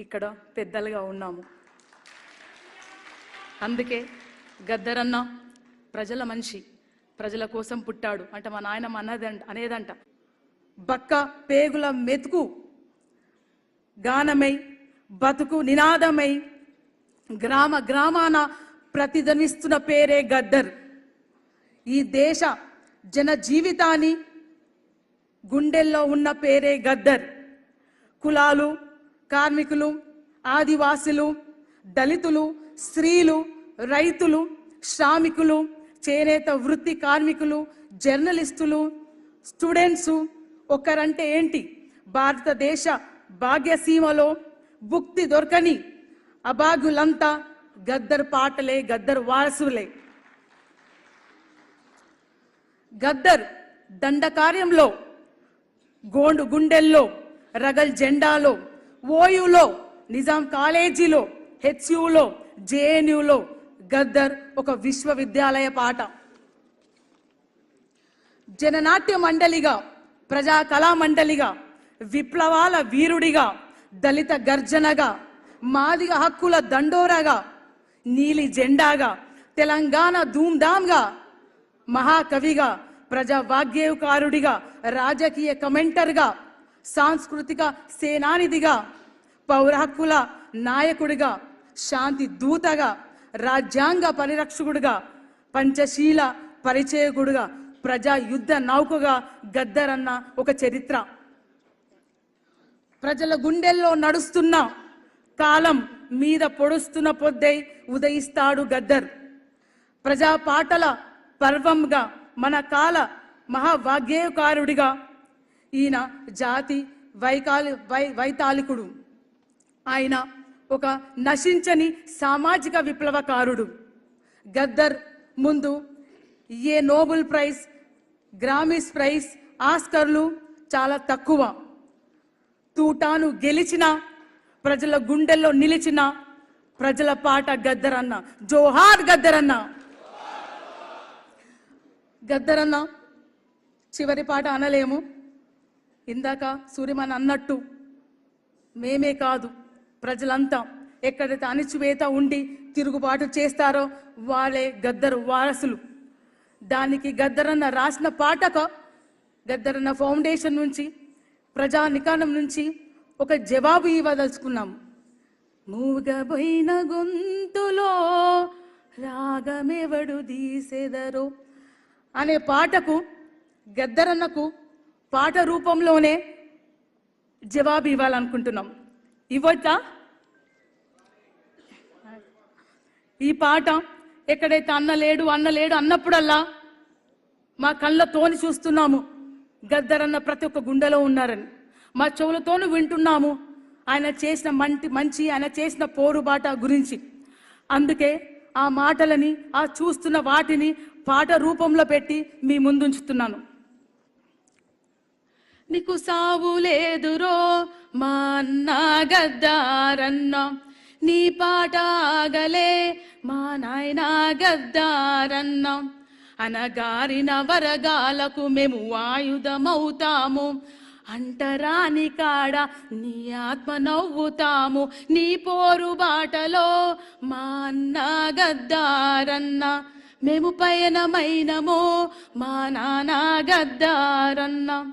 ఇక్కడ పెద్దలుగా ఉన్నాము. అందుకే గద్దరన్న ప్రజల మనిషి ప్రజల కోసం పుట్టాడు. అంటే మా నాయనమ్మ అన్నదంట అనేదంట. బక్క పేగుల మెతుకు గానమై బతుకు నినాదమై గ్రామ గ్రామాన ప్రతిధ్వనిస్తున్న పేరే గద్దర్. ఈ దేశ జన జీవితాన్ని గుండెల్లో ఉన్న పేరే గద్దర్. కులాలు కార్మికులు ఆదివాసులు దళితులు స్త్రీలు రైతులు శ్రామికులు చేనేత వృత్తి కార్మికులు జర్నలిస్టులు స్టూడెంట్స్. ఒకరంటే ఏంటి? భారతదేశ భాగ్యసీమలో భుక్తి దొరకని అభాగులంతా గద్దర్ పాటలే గద్దర్ వారసులే. గద్దర్ దండకార్యంలో గోండు గుండెల్లో రగల్ జెండాలో ఓయులో నిజాం కాలేజీలో హెచ్యులో జేఎన్యులో గద్దర్ ఒక విశ్వవిద్యాలయ పాట. జననాట్య మండలిగా ప్రజా కళా మండలిగా విప్లవాల వీరుడిగా దళిత గర్జనగా మాదిగ హక్కుల దండోరగా నీలి జెండాగా తెలంగాణ ధూమ్ధామ్గా మహాకవిగా ప్రజా వాగ్గేయకారుడిగా రాజకీయ కమెంటర్గా సాంస్కృతిక సేనానిధిగా పౌర హక్కుల నాయకుడిగా శాంతి దూతగా రాజ్యాంగ పరిరక్షకుడిగా పంచశీల పరిచయకుడుగా ప్రజా యుద్ధ నౌకగా గద్దరన్న ఒక చరిత్ర. ప్రజల గుండెల్లో నడుస్తున్న కాలం మీద పొడుస్తున్న పొద్దై ఉదయిస్తాడు గద్దర్. ప్రజా పాటల పర్వంగా మన కాల మహావాగ్యేయకారుడిగా ఈయన జాతి వైకాలి వై వైతాళికుడు. ఆయన ఒక నశించని సామాజిక విప్లవకారుడు. గద్దర్ ముందు ఏ నోబెల్ ప్రైజ్ గ్రామీస్ ప్రైజ్ ఆస్కర్లు చాలా తక్కువ. తూటాను గెలిచిన ప్రజల గుండెల్లో నిలిచిన ప్రజల పాట గద్దరన్న జోహార్ గద్దరన్న గద్దరన్న చివరి పాట అనలేము. ఇందాక సూర్యమన్ అన్నట్టు మేమే కాదు ప్రజలంతా ఎక్కడైతే అణిచివేత ఉండి తిరుగుబాటు చేస్తారో వాళ్ళే గద్దరు వారసులు. దానికి గద్దరన్న రాసిన పాటక గద్దరన్న ఫౌండేషన్ నుంచి ప్రజా నికాణం నుంచి ఒక జవాబు ఇవ్వదలుచుకున్నాం మూగబోయిన గొంతులో రాగమెవడు తీసెదరో? అనే పాటకు గద్దరన్నకు పాట రూపంలోనే జవాబు ఇవ్వాలనుకుంటున్నాం. ఇవ్వచ్చా? ఈ పాట ఎక్కడైతే అన్న లేడు అన్న లేడు అన్నప్పుడల్లా మా కళ్ళతోని చూస్తున్నాము. గద్దరన్న ప్రతి ఒక్క గుండెలో ఉన్నారని. మా చెవులతోనూ వింటున్నాము. ఆయన చేసిన మంటి మంచి ఆయన చేసిన పోరుబాట గురించి. అందుకే ఆ మాటలని ఆ చూస్తున్న వాటిని పాట రూపంలో పెట్టి మీ ముందుంచుతున్నాను. నీకు సావు లేదురో మా అన్న గద్దారన్న. నీ పాట ఆగలే మా నాయన గద్దారన్న. అనగారిన వరగాలకు మేము ఆయుధమవుతాము. అంటరాని కాడ నీ ఆత్మ నవ్వుతాము. నీ పోరు బాటలో మా అన్న గద్దారన్న. మేము పయనమైనమో మా నాన్న గద్దారన్న.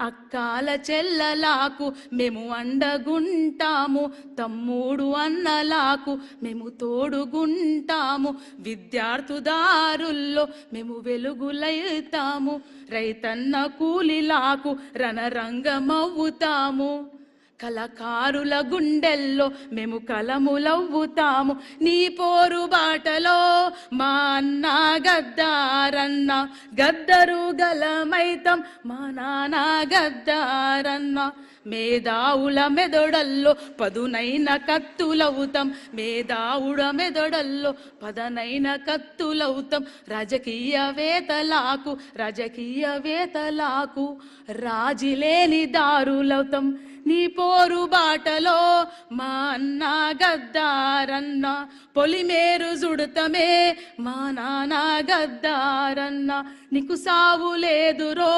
అక్కాల చెల్లలాకు మేము అండగుంటాము తమ్ముడు అన్నలాకు మేము తోడుగుంటాము విద్యార్థుదారుల్లో మేము వెలుగులైతాము రైతన్న కూలిలాకు రణరంగమవుతాము. కళకారుల గుండెల్లో మేము కలములవ్వుతాము. నీ పోరు బాటలో మా అన్న గద్దారన్న గద్దరు గలమైతం మా నాన్న గద్దారన్న. మేధావుల మెదడల్లో పదునైన కత్తులవుతాం. మేధావుడ మెదడల్లో పదనైన కత్తులవుతాం. రాజకీయవేతలాకు రాజకీయవేతలాకు రాజిలేని దారులవుతాం. నీ పో పోరు బాటలో మా అన్న గద్దారన్న పొలిమేరు జుడతమే మా నాన్న గద్దారన్న. నీకు సావు లేదురో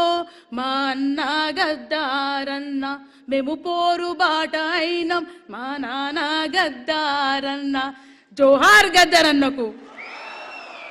మా అన్న గద్దారన్న. మేము పోరు బాట అయినాం మా నాన్న గద్దారన్న. జోహార్ గద్దరన్నకు